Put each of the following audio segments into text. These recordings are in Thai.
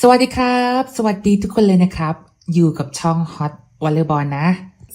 สวัสดีครับ สวัสดีทุกคนเลยนะครับ อยู่กับช่อง Hot วอลเลย์บอลนะ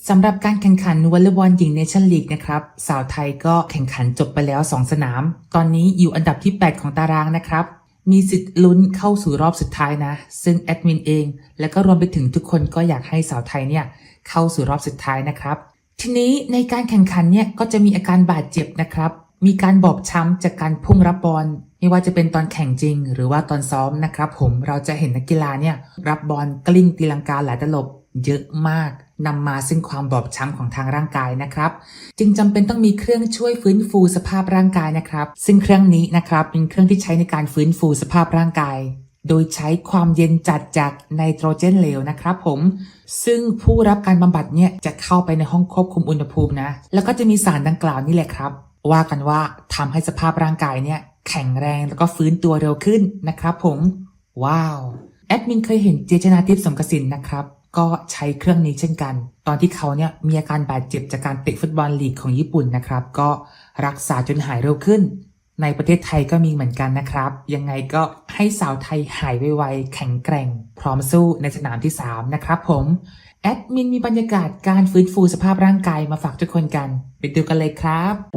สำหรับการแข่งขันวอลเลย์บอลหญิงเนชั่นลีกนะครับ สาวไทยก็แข่งขันจบไปแล้ว 2 สนาม ตอนนี้อยู่อันดับที่ 8 ของตารางนะครับ มีสิทธิ์ลุ้นเข้าสู่รอบสุดท้ายนะ ซึ่งแอดมินเอง และก็รวมไปถึงทุกคนก็อยากให้สาวไทยเนี่ยเข้าสู่รอบสุดท้ายนะครับ ทีนี้ในการแข่งขันเนี่ยก็จะมีอาการบาดเจ็บนะครับ มีการบอบช้ำจากการพุ่งรับบอล ไม่ว่าจะเป็นตอนแข่งจริง หรือว่าตอนซ้อมนะครับผมเราจะเห็นนักกีฬาเนี่ยรับบอลกลิ้งตีลังกาหลายตลบเยอะมากนำมาซึ่งความบอบช้ำของทางร่างกายนะครับ จึงจำเป็นต้องมีเครื่องช่วยฟื้นฟูสภาพร่างกายนะครับ ซึ่งเครื่องนี้นะครับเป็นเครื่องที่ใช้ในการฟื้นฟูสภาพร่างกาย โดยใช้ความเย็นจัดจากไนโตรเจนเหลวนะครับผม ซึ่งผู้รับการบำบัดเนี่ยจะเข้าไปในห้องควบคุมอุณหภูมินะ แล้วก็จะมีสารดังกล่าวนี่แหละครับ ว่ากันว่าทำให้สภาพร่างกายเนี่ย แข็งแรงแล้วก็ฟื้นตัวเร็วขึ้นนะครับผมว้าวแอดมินเคยเห็นเจชนาทิพย์สมกสินนะครับก็ใช้เครื่องนี้เช่นกัน ตอนที่เขาเนี่ยมีอาการบาดเจ็บจากการเตะฟุตบอลลีกของญี่ปุ่นนะครับ ก็รักษาจนหายเร็วขึ้น ในประเทศไทยก็มีเหมือนกันนะครับ ยังไงก็ให้สาวไทยหายไวๆแข็งแกร่ง พร้อมสู้ในสนามที่ 3 นะครับผม แอดมินมีบรรยากาศการฟื้นฟูสภาพร่างกายมาฝากทุกคนกัน ไปดูกันเลยครับ